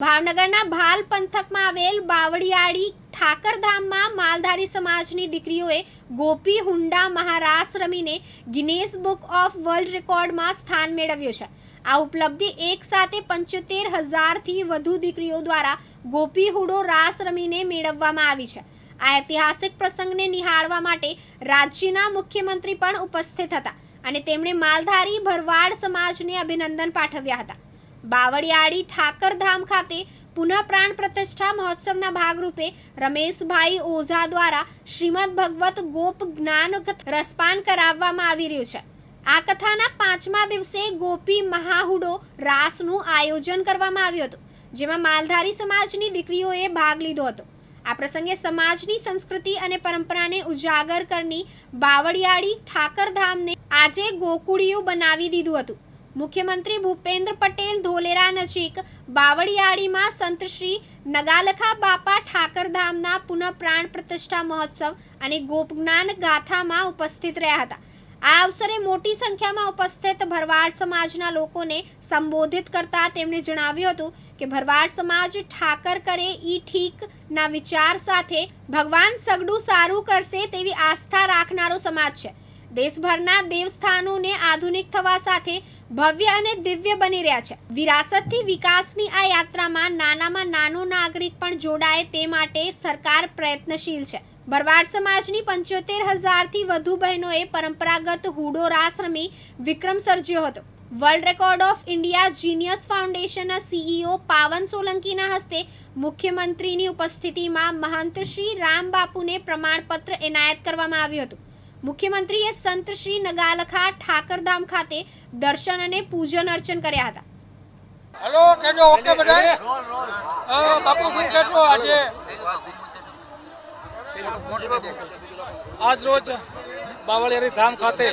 ભાવનગરના ભાલ પંથકમાં આવેલ બાવળિયાળી ઠાકરધામમાં માલધારી સમાજની દીકરીઓએ ગોપી હુંડા મહારાસ રમીને ગિનેસ બુક ઓફ વર્લ્ડ રેકોર્ડમાં સ્થાન મેળવ્યું છે. આ ઉપલબ્ધિ એક સાથે પંચોતેર હજારથી વધુ દીકરીઓ દ્વારા ગોપી હુડો રાસ રમીને મેળવવામાં આવી છે. આ ઐતિહાસિક પ્રસંગને નિહાળવા માટે રાજ્યના મુખ્યમંત્રી પણ ઉપસ્થિત હતા અને તેમણે માલધારી ભરવાડ સમાજને અભિનંદન પાઠવ્યા હતા. બાવળિયાળી ઠાકરધામ ખાતે પુનઃ પ્રાણ પ્રતિષ્ઠા મહોત્સવના ભાગરૂપે રમેશભાઈ ઓઝા દ્વારા શ્રીમદ ભગવત ગોપ જ્ઞાન રસપાન કરાવવામાં આવી રહ્યું છે. આ કથાના પાંચમા દિવસે ગોપી મહાહુડો રાસનું આયોજન કરવામાં આવ્યું હતું, જેમાં માલધારી સમાજની દીકરીઓએ ભાગ લીધો હતો. આ પ્રસંગે સમાજની સંસ્કૃતિ અને પરંપરાને ઉજાગર કરની બાવળિયાળી ઠાકરધામને આજે ગોકુળિયું બનાવી દીધું હતું. મુખ્યમંત્રી ભૂપેન્દ્ર પટેલ ધોલેરા નજીક બાવળિયાળીમાં સંત શ્રી નગાલખા બાપા ઠાકરધામના પુનઃ પ્રાણ પ્રતિષ્ઠા મહોત્સવ અને ગોપજ્ઞાન ગાથામાં ઉપસ્થિત રહ્યા હતા. આ અવસરે મોટી સંખ્યામાં ઉપસ્થિત ભરવાડ સમાજના લોકોને સંબોધિત કરતા તેમણે જણાવ્યું હતું કે ભરવાડ સમાજ ઠાકર કરે ઈ ઠીક ના વિચાર સાથે ભગવાન સગડું સારું કરશે તેવી આસ્થા રાખનારો સમાજ છે. દેશભરના દેવસ્થાનોને આધુનિક થવા સાથે ભવ્ય અને દિવ્ય બની રહ્યા છે. વિરાસતથી વિકાસની આ યાત્રામાં નાનામાં નાનો નાગરિક પણ જોડાય તે માટે સરકાર પ્રયત્નશીલ છે. ભરવાડ સમાજની પંચોતેર હજારથી વધુ બહેનોએ પરંપરાગત હુડો રાસ રમી વિક્રમ સર્જ્યો હતો. World record of India genius ફાઉન્ડેશનના સીઈઓ પાવન સોલંકીના હસ્તે મુખ્યમંત્રીની ઉપસ્થિતિમાં મહંત શ્રી રામ બાપુને પ્રમાણપત્ર એનાયત કરવામાં આવ્યું હતું. મુખ્યમંત્રીએ સંત શ્રી નગાલખા ઠાકરધામ ખાતે દર્શન અને પૂજન અર્ચન કર્યા હતા. હેલો કેજો ઓકે બધા બાપુ શું કહેશો આજે. આજ રોજ બાવળિયારી ધામ ખાતે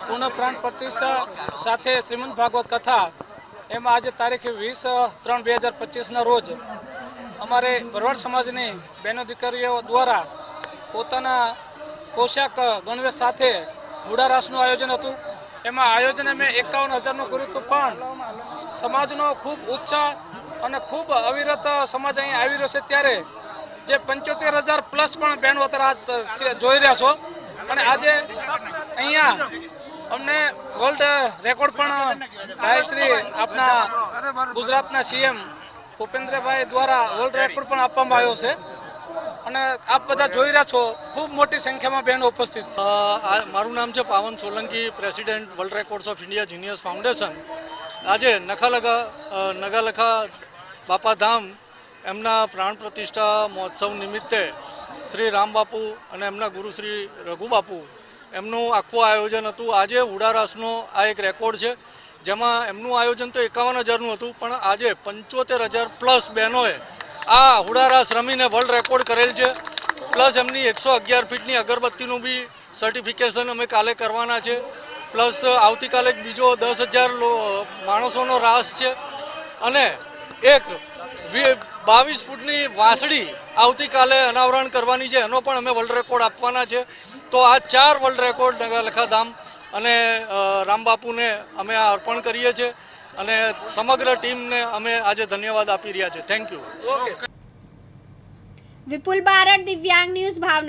પૂર્ણ પ્રાણ પ્રતિષ્ઠા સાથે શ્રીમંત ભાગવત કથા એમાં આજે તારીખ વીસ ત્રણ બે હજાર પચીસના રોજ અમારે ભરવાડ સમાજની બહેનો દીકરીઓ દ્વારા પોતાના પોશાક, ગણવેશ સાથે મુડારાસનું આયોજન હતું. એમાં આયોજન અમે એકાવન હજારનું કર્યું હતું, પણ સમાજનો ખૂબ ઉત્સાહ અને ખૂબ અવિરત સમાજ અહીં આવી રહ્યો છે ત્યારે જે પંચોતેર હજાર પ્લસ પણ બહેનો અત્યારે જોઈ રહ્યા છો. અને આજે અહીંયા અમને વર્લ્ડ રેકોર્ડ પણ શ્રી આપના ગુજરાતના સીએમ ભૂપેન્દ્રભાઈ દ્વારા વર્લ્ડ રેકોર્ડ પણ આપવામાં આવ્યો છે. અને આપ બધા જોઈ રહ્યા છો, ખૂબ મોટી સંખ્યામાં બહેનો ઉપસ્થિત છે. મારું નામ છે Pavan Solanki, president world records of India genius foundation. આજે નખાલખા નગાલખા બાપાધામ એમના પ્રાણ પ્રતિષ્ઠા મહોત્સવ નિમિત્તે શ્રી રામ બાપુ અને એમના ગુરુ શ્રી રઘુ બાપુ એમનું આખું આયોજન હતું. આજે ઉડારાસનો આ એક રેકોર્ડ છે, જેમાં એમનું આયોજન તો એકાવન હજારનું હતું, પણ આજે પંચોતેર હજાર પ્લસ બહેનોએ આ હુડારાસ રમીને વર્લ્ડ રેકોર્ડ કરેલ છે. પ્લસ એમની એકસો અગિયાર ફીટની અગરબત્તીનું બી સર્ટિફિકેશન અમે કાલે કરવાના છે. પ્લસ આવતીકાલે બીજો દસ હજાર માણસોનો રાસ છે. અને એક બાવીસ ફૂટની વાંસળી આવતીકાલે અનાવરણ કરવાની છે. એનો પણ અમે વર્લ્ડ રેકોર્ડ આપવાના છે. તો આ ચાર વર્લ્ડ રેકોર્ડ નગાલખાધામ અને અ, રામબાપુને અમે અર્પણ કરીએ છીએ. અને સમગ્ર ટીમને અમે આજે ધન્યવાદ આપી રહ્યા છે થેન્ક યુ વિપુલ બારડ, દિવ્યાંગ ન્યૂઝ, ભાવનગર.